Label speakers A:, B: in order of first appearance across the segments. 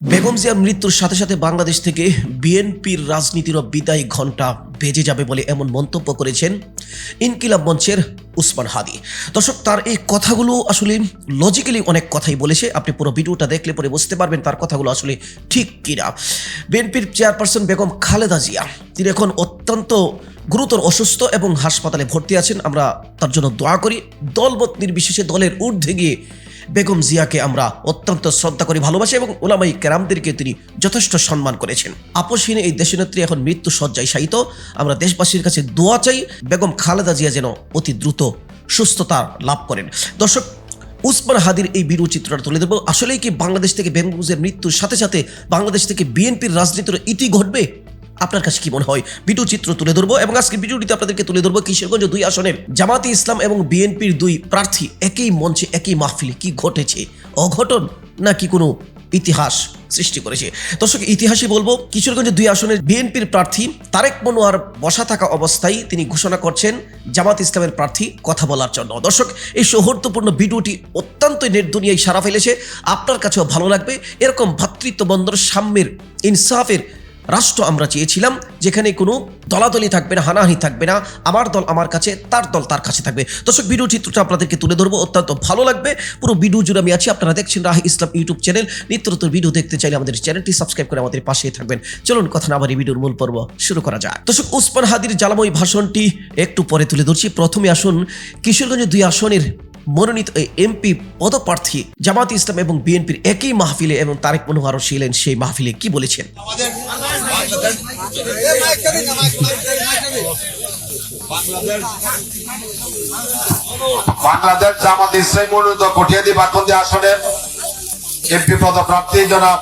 A: বেগম জিয়ার মৃত্যুর সাথে সাথে বাংলাদেশ থেকে বিএনপির রাজনীতিরও বিদায় ঘণ্টা বেজে যাবে বলে এমন মন্তব্য করেছেন ইনকিলাব মঞ্চের উসমান হাদি। দর্শক, তার এই কথাগুলো আসলে লজিক্যালি অনেক কথাই বলেছে। আপনি পুরো ভিডিওটা দেখলে পরে বুঝতে পারবেন তার কথাগুলো আসলে ঠিক কিনা। বিএনপির চেয়ারপারসন বেগম খালেদা জিয়া, তিনি এখন অত্যন্ত গুরুতর অসুস্থ এবং হাসপাতালে ভর্তি আছেন। আমরা তার জন্য দোয়া করি। দলমত নির্বিশেষে দলের ঊর্ধ্বে গিয়ে বেগম জিয়াকে আমরা অত্যন্ত শ্রদ্ধা করি ভালোবাসি এবং ওলামাই কেরামদেরকে তিনি যথেষ্ট সম্মান করেছেন। আপসহীনে এই দেশনেত্রী এখন মৃত্যু শয্যায় শায়িত। আমরা দেশবাসীর কাছে দোয়া চাই, বেগম খালেদা জিয়া যেন অতি দ্রুত সুস্থতা লাভ করেন। দর্শক, উসমান হাদির এই ভিডিও চিত্রটা তুলে দেবো আসলেই কি বাংলাদেশ থেকে বেগম মৃত্যুর সাথে সাথে বাংলাদেশ থেকে বিএনপির রাজনীতির ইতি ঘটবে? আপনার কাছে কি মনে হয়? ভিডিও চিত্র তুলে ধরবো এবং আজকে ভিডিওটিতে আপনাদেরকে তুলে ধরবো কিশোরগঞ্জ দুই আসনের জামাতি ইসলাম এবং বিএনপির দুই প্রার্থী একই মঞ্চে, একই মাহফিলে কি ঘটেছে? অঘটন নাকি কোনো ইতিহাস সৃষ্টি করেছে? দর্শক, ইতিহাসই বলব কিশোরগঞ্জের দুই আসনের বিএনপির প্রার্থী তারেক মনোয়ার বসা থাকা অবস্থায় তিনি ঘোষণা করছেন জামাত ইসলামের প্রার্থী কথা বলার জন্য। দর্শক, এই সৌহার্দ্যপূর্ণ ভিডিওটি অত্যন্ত নেট দুনিয়ায় সারা ফেলেছে। আপনার কাছেও ভালো লাগবে। এরকম ভ্রাতৃত্ববন্ধর সাম্যের, ইনসাফের রাষ্ট্র আমরা চেয়েছিলাম যেখানে কোনো দলাদলি থাকবে না, হানাহানি থাকবে না। আমার দল আমার কাছে, তার দল তার কাছে থাকবে। দর্শক ভিডিও চিত্রটা আপনাদেরকে তুলে ধরবো। অত্যন্ত ভালো লাগবে। পুরো ভিডিও জুড়ে আমি আছি। আপনারা দেখছেন রাহি ইসলাম ইউটিউব চ্যানেল নিত্য নতুন ভিডিও দেখতে চাইলে আমাদের চ্যানেলটি সাবস্ক্রাইব করে আমাদের পাশেই থাকবেন। চলুন, কথা না এই ভিডিওর মূল পর্ব শুরু করা যাক। দর্শক, উসমান হাদির জ্বালাময় ভাষণটি একটু পরে তুলে ধরছি। প্রথমে আসুন কিশোরগঞ্জের দুই আসনের মনোনীত এই এমপি পদপ্রার্থী জামাত ইসলাম এবং বিএনপির একই মাহফিলে এবং তারেক মনোহরও ছিলেন সেই মাহফিলে কি বলেছেন?
B: বাংলাদেশ
C: জামাত ইসলাম মনোনীত কটিয়াদি বাকন্দি আসনের এমপি পদপ্রার্থী জনাব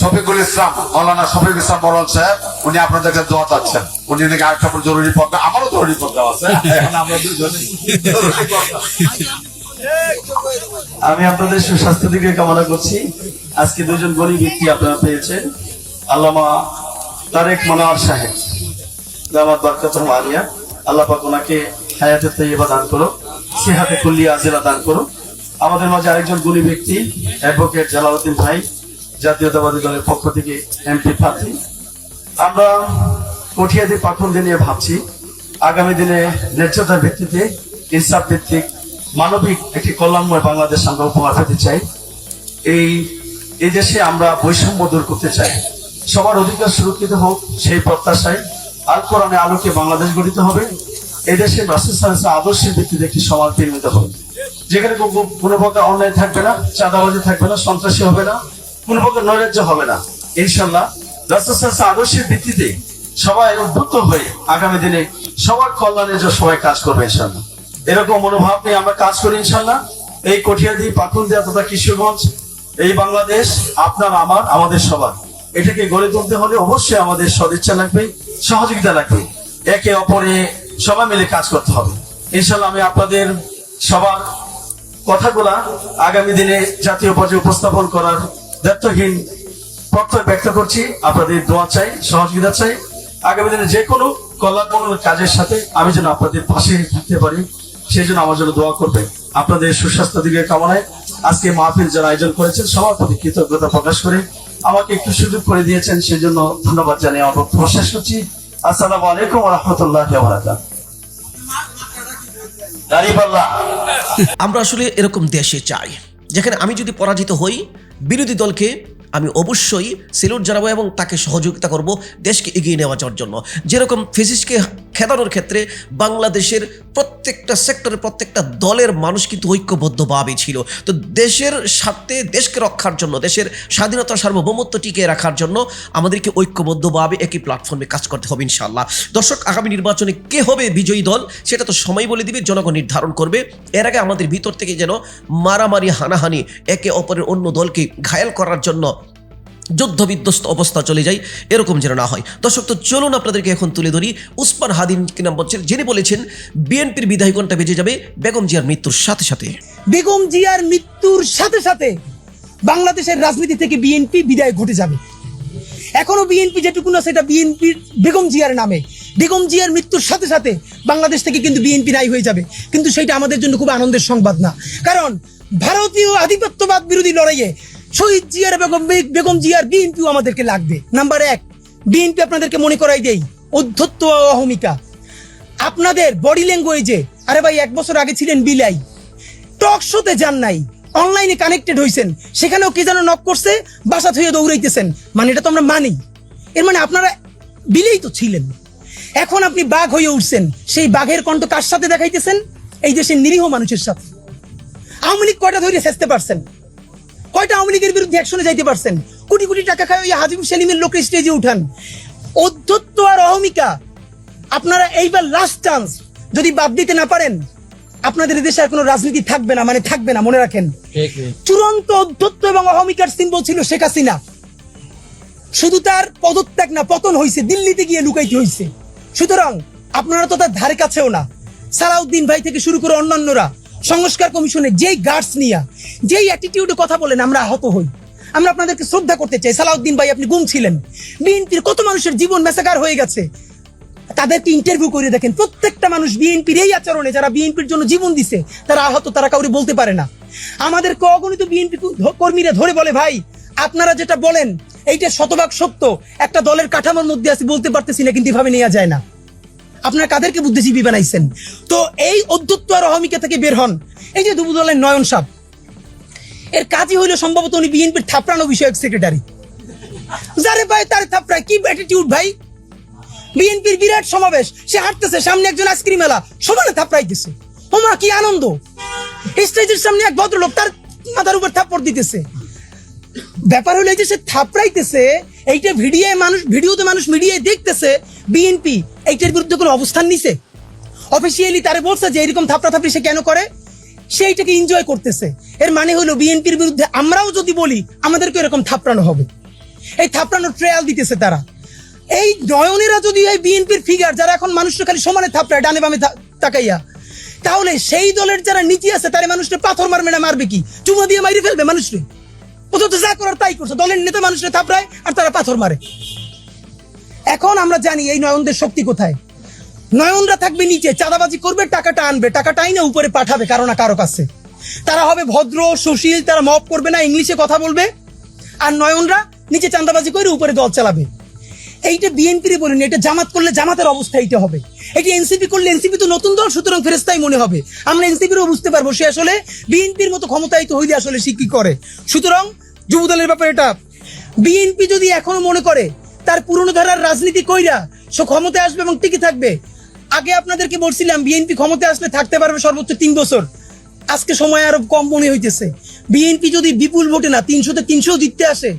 C: শফিকুল ইসলাম, মৌলানা শফিকুল ইসলাম বরল সাহেব, উনি আপনাদের কাছে দোয়া চাচ্ছেন উনি নাকি আরেকটা জরুরি পদ আমারও জরুরি পদ আছে। এখন আমরা
D: আমি আপনাদের সুস্বাস্থ্য দিকে কামনা করছি। আজকে দুজন গরিব ব্যক্তি আপনারা পেয়েছেন। আল্লামা তারেক মনোয়ার সাহেব জামাত বারকাত আলিয়া। আল্লাহ পাক ওনাকে হায়াতে তৈবা দান করো সেহাতে কুল্লিয়া আজিরা দান করো আমাদের মাঝে আরেকজন গুণী ব্যক্তি অ্যাডভোকেট জালাউদ্দিন ভাই, জাতীয়তাবাদী দলের পক্ষ থেকে এমপি প্রার্থী। আমরা কঠিয়াদি পাখন্দি নিয়ে ভাবছি, আগামী দিনে ন্যায্যতার ভিত্তিতে ইনসাফ ভিত্তিক মানবিক একটি কল্যাণময় বাংলাদেশ আমরা উপহার পেতে চাই। এই এই দেশে আমরা বৈষম্য দূর করতে চাই। সবার অধিকার সুরক্ষিত হোক সেই প্রত্যাশায় আল কোরআনে আলোকে বাংলাদেশ গঠিত হবে। এই দেশে রাসুল সাল্লাল্লাহু আদর্শের ভিত্তিতে একটি সমাজ নির্মিত হবে। যেখানে কোনো- প্রকার অন্যায় থাকবে না চাঁদাবাজি থাকবে না, সন্ত্রাসী হবে না কোনো প্রকার নৈরাজ্য হবে না। ইনশাল্লাহ সাল্লাল্লাহু আদর্শের ভিত্তিতে সবাই উদ্বুদ্ধ হয়ে আগামী দিনে সবার কল্যাণের জন্য সবাই কাজ করবে ইনশাল্লাহ এরকম মনোভাব নিয়ে আমরা কাজ করি ইনশাল্লাহ এই কঠিয়াদি, পাকুন্দিয়া তথা কিশোরগঞ্জ, এই বাংলাদেশ আপনার, আমার, আমাদের সবার। এটাকে গড়ে তুলতে হলে অবশ্যই আমাদের সদিচ্ছা লাগবে, সহযোগিতা লাগবে। একে অপরে সবাই মিলে কাজ করতে হবে। ইনশাল্লাহ আমি আপনাদের সবার কথাগুলা আগামী দিনে জাতীয় পর্যায়ে উপস্থাপন করার দায়িত্বহীন প্রত্যয় ব্যক্ত করছি। আপনাদের দোয়া চাই, সহযোগিতা চাই। আগামী দিনে যে কোনো কল্যাণমূলক কাজের সাথে আমি যেন আপনাদের পাশে থাকতে পারি, সেই জন্য আমার জন্য দোয়া করবেন। আপনাদের সুস্বাস্থ্য দিকে কামনায় আজকে মাহফিল যারা আয়োজন করেছেন, সবার প্রতি কৃতজ্ঞতা প্রকাশ করে। আমাকে একটু সুযোগ করে দিয়েছেন সেই জন্য ধন্যবাদ জানিয়ে আমার বক্তব্য শেষ করছি। আসসালামু আলাইকুম রহমতুল্লাহ দাঁড়িপাল্লা
A: আমরা আসলে এরকম দেশে চাই। যেখানে আমি যদি পরাজিত হই বিরোধী দলকে আমি অবশ্যই সেলুট জানাব এবং তাকে সহযোগিতা করব, দেশকে এগিয়ে নেওয়া যাওয়ার জন্য। যেরকম ফিজিক্সকে খেদানোর ক্ষেত্রে বাংলাদেশের প্রত্যেকটা সেক্টরের প্রত্যেকটা দলের মানুষ কিন্তু ঐক্যবদ্ধভাবে ছিল। তো দেশের স্বার্থে দেশকে রক্ষার জন্য, দেশের স্বাধীনতা সার্বভৌমত্ব টিকিয়ে রাখার জন্য আমাদেরকে ঐক্যবদ্ধভাবে একই প্ল্যাটফর্মে কাজ করতে হবে ইনশাল্লাহ দর্শক, আগামী নির্বাচনে কে হবে বিজয়ী দল, সেটা তো সময় বলে দিবে, জনগণ নির্ধারণ করবে। এর আগে আমাদের ভিতর থেকে যেন মারামারি, হানাহানি একে অপরের অন্য দলকে ঘায়াল করার জন্য যুদ্ধ বিধ্বস্ত অবস্থা চলে যায়, এরকম যেন না হয়। দর্শক, তো চলুন আপনাদেরকে এখন তুলে ধরি। উসমান হাদিন কি নাম বলছেন? যিনি বলেছেন, বিএনপির বিদায় ঘণ্টা বেজে যাবে বেগম জিয়ার মৃত্যুর সাথে সাথে।
E: বেগম জিয়ার মৃত্যুর সাথে সাথে বাংলাদেশের রাজনীতি থেকে বিএনপি বিদায় ঘটে যাবে। এখনও বিএনপি যেটুকু না, সেটা বিএনপির বেগম জিয়ার নামে। বেগম জিয়ার মৃত্যুর সাথে সাথে বাংলাদেশ থেকে কিন্তু বিএনপি নাই হয়ে যাবে। কিন্তু সেটা আমাদের জন্য খুব আনন্দের সংবাদ না। কারণ ভারতীয় আধিপত্যবাদ বিরোধী লড়াইয়ে শহীদ জিয়ার বেগম বেগম জিয়ার বিএনপিও আমাদেরকে লাগবে। নাম্বার এক, বিএনপি আপনাদেরকে মনে করাই দেই, অধ্যত্ত অহমিকা। আপনাদের বডি ল্যাঙ্গুয়েজে আরে ভাই, এক বছর আগে ছিলেন বিলাই। টক শোতে যান নাই অনলাইনে কানেক্টেড হইছেন। সেখানেও কে যেন নক করছে, বাসা থইয়ে দৌড়াইতেছেন। মানে এটা তো আমরা মানি। এর মানে আপনারা বিলেই তো ছিলেন। এখন আপনি বাঘ হয়ে উঠছেন। সেই বাঘের কণ্ঠ কার সাথে দেখাইতেছেন? এই দেশের নিরীহ মানুষের সাথে। আওয়ামী লীগ কয়টা ধরে শেষতে পারছেন? কয়টা আওয়ামী লীগের বিরুদ্ধে অ্যাকশনে যাইতে পারছেন। কোটি কোটি টাকা খায় ওই হাজিবুর সেলিমের লোক স্টেজে উঠান। অধ্যত্ত আর অহমিকা আপনারা এইবার লাস্ট চান্স যদি বাদ দিতে না পারেন আপনাদের দেশে আর কোনো রাজনীতি থাকবে না মানে থাকবে না মনে রাখেন। চূড়ান্ত অধ্যত্ত এবং অহমিকার সিম্বল ছিল শেখ হাসিনা। শুধু তার পদত্যাগ না পতন হয়েছে দিল্লিতে গিয়ে লুকাইতে হয়েছে সুতরাং আপনারা তো তার ধারে কাছেও না। সালাউদ্দিন ভাই থেকে শুরু করে অন্যান্যরা সংস্কার কমিশনে যেই গার্ডস নিয়া, যেই অ্যাটিটিউডে কথা বলেন, আমরা আহত হই। আমরা আপনাদেরকে শ্রদ্ধা করতে চাই। সালাউদ্দিন ভাই, আপনি গুম ছিলেন। বিএনপির কত মানুষের জীবন মেসাকার হয়ে গেছে? তাদেরকে ইন্টারভিউ করে দেখেন। প্রত্যেকটা মানুষ বিএনপির এই আচরণে, যারা বিএনপির জন্য জীবন দিছে, তারা আহত, তারা কাউরে বলতে পারে না। আমাদেরকে অগণিত বিএনপি কর্মীরা ধরে বলে, ভাই, আপনারা যেটা বলেন, এইটা শতভাগ সত্য। একটা দলের কাঠামোর মধ্যে আছে, বলতে পারতেছি না, কিন্তু এভাবে নেওয়া যায় না। আপনারা কাদেরকে বুদ্ধিজীবী বানাইছেন? তো এই অধ্যত্ত আর অহমিকা থেকে বের হন। এই যে দুবু দলের নয়ন সাহ এর কাজই হইল সম্ভবত উনি বিএনপির থাপড়ানো বিষয়ক সেক্রেটারি যারে ভাই তার থাপড়ায়। কি অ্যাটিটিউড ভাই? বিএনপির বিরাট সমাবেশ। সে হাঁটতেছে, সামনে একজন আইসক্রিম মেলা। সমানে থাপড়াইতেছে। ওমা, কি আনন্দ! স্টেজের সামনে এক ভদ্রলোক তার মাথার উপর থাপড় দিতেছে। ব্যাপার হলো যে সে থাপড়াইতেছে, এইটা ভিডিও মানুষ ভিডিওতে মানুষ মিডিয়ায় দেখতেছে, বিএনপি এইটার বিরুদ্ধে কোনো অবস্থান নিছে? অফিসিয়ালি তারে বলছে যে এরকম থাপড়া থাপড়ি সে কেন করে? সে এইটাকে এনজয় করতেছে। এর মানে হলো বিএনপির বিরুদ্ধে আমরাও যদি বলি আমাদেরকে এরকম থাপড়ানো হবে। এই থাপড়ানোর ট্রায়াল দিতেছে তারা। এই নয়নেরা যদি এই বিএনপির ফিগার যারা এখন মানুষটা খালি সমানে থাপড়ায়, ডানে বামে তাকাইয়া, তাহলে সেই দলের যারা নীতি আছে, তারা মানুষটা পাথর মারবে না মারবে কি? চুমা দিয়ে মাইরে ফেলবে মানুষকে অথচ যা করার তাই করছে। দলের নেতা মানুষকে থাপড়ায় আর তারা পাথর মারে। এখন আমরা জানি এই নয়নদের শক্তি কোথায়। নয়নরা থাকবে নিচে, চাঁদাবাজি করবে, টাকাটা আনবে টাকাটাই না উপরে পাঠাবে, কারও না কারও কাছে। তারা হবে ভদ্র, সুশীল, তারা মপ করবে না, ইংলিশে কথা বলবে। আর নয়নরা নিচে চাঁদাবাজি করে উপরে দল চালাবে। এইটা বিএনপির বলেন এটা জামাত করলে জামাতের অবস্থা এইটা হবে। এটা এনসিপি করলে এনসিপি তো নতুন দল, সুতরাং ফেরেস্তাই মনে হবে। আমরা এনসিপিরও বুঝতে পারব সে আসলে বিএনপির মতো ক্ষমতায়িত হইলে আসলে সে কি করে। সুতরাং যুব দলের ব্যাপারে এটা, বিএনপি যদি এখনও মনে করে তার পুরনো ধারার রাজনীতি কইরা সে ক্ষমতায় আসবে এবং টিকে থাকবে। আগে আপনাদেরকে বলছিলাম বিএনপি ক্ষমতায় আসলে থাকতে পারবে সর্বোচ্চ তিন বছর। আজকে সময় আরও কম মনে হইতেছে। বিএনপি যদি বিপুল ভোটে না, তিনশোতে তিনশো জিততে আসে,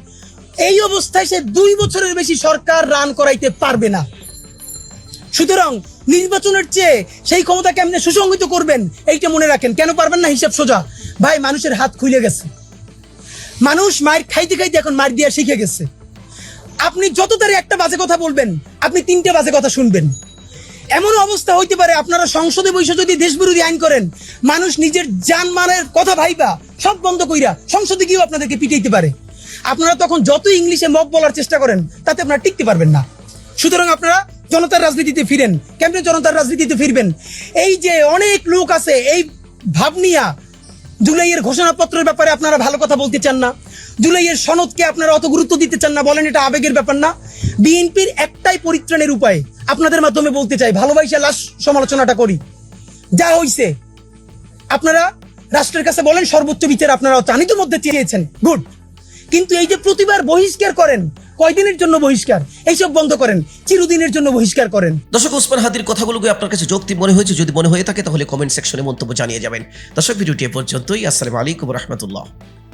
E: এই অবস্থায় সে দুই বছরের বেশি সরকার রান করাইতে পারবে না। সুতরাং নির্বাচনের চেয়ে সেই ক্ষমতা কেমনে সুসংহিত করবেন, এইটা মনে রাখেন। কেন পারবেন না হিসাব সোজা? ভাই, মানুষের হাত খুলে গেছে। মানুষ মায়ের খাইতে খাইতে এখন মার দিয়া শিখে গেছে। আপনি যত তারে একটা বাজে কথা বলবেন, আপনি তিনটে বাজে কথা শুনবেন। এমন অবস্থা হইতে পারে আপনারা সংসদে বসে যদি দেশ বিরোধী আইন করেন, মানুষ নিজের জানমালের কথা ভাইবা, সব বন্ধ কইরা সংসদে গিয়েও আপনাদেরকে পিটাইতে পারে। আপনারা তখন যত ইংলিশে মক বলার চেষ্টা করেন, তাতে আপনারা টিকতে পারবেন না। সুতরাং আপনারা জনতার রাজনীতিতে ফিরেন কেমনে জনতার রাজনীতিতে ফিরবেন। এই যে অনেক লোক আছে, এই ভাব নিয়া জুলাইয়ের ঘোষণাপত্রের ব্যাপারে আপনারা ভালো কথা বলতে চান না। জুলাইয়ের সনদকে আপনারা অত গুরুত্ব দিতে চান না, বলেন এটা আবেগের ব্যাপার না। বিএনপির একটাই পরিত্রাণের উপায় আপনাদের মাধ্যমে বলতে চাই, ভালোবাসা লাশ সমালোচনাটা করি। যা হইছে, আপনারা রাষ্ট্রের কাছে বলেন সর্বোচ্চ বিচার আপনারা চানিত মধ্যে চেয়েছেন, গুড। কিন্তু এই যে প্রতিবার বহিষ্কার করেন কয়দিনের জন্য বহিষ্কার? এইসব বন্ধ করেন, চিরদিনের জন্য বহিষ্কার করেন।
A: দর্শক, ওসমান হাদির কথাগুলোকে আপনার কাছে যৌক্তিক মনে হয়েছে? যদি মনে হয়ে থাকে, তাহলে কমেন্ট সেকশনে মন্তব্য জানিয়ে যাবেন। দর্শক, ভিডিওটি এ পর্যন্তই। আসসালামু আলাইকুম রহমতুল্লাহ।